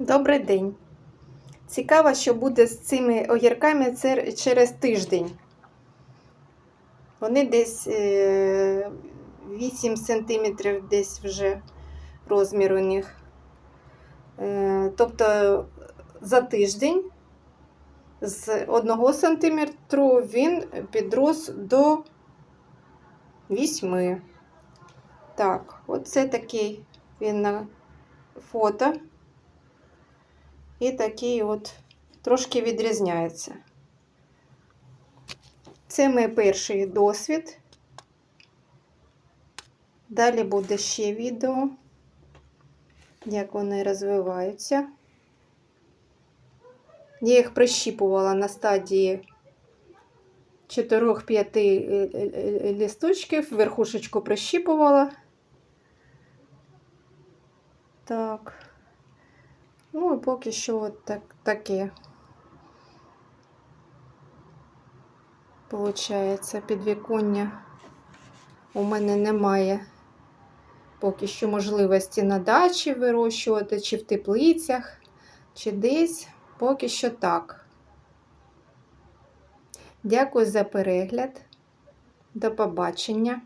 Добрий день. Цікаво, що буде з цими огірками через тиждень. Вони десь е, 8 см десь вже розмір у них. Е, Тобто за тиждень з 1 см він підрос до 8. Так, оце такий він на фото. І такий от трошки відрізняється. Це мій перший досвід. Далі буде ще відео, як вони розвиваються. Я їх прищіпувала на стадії 4-5 лісточків, верхушечку прищіпувала. Так. Ну і поки що от так, таке. Получається, підвіконня у мене немає поки що можливості на дачі вирощувати, чи в теплицях, чи десь. Поки що так. Дякую за перегляд. До побачення.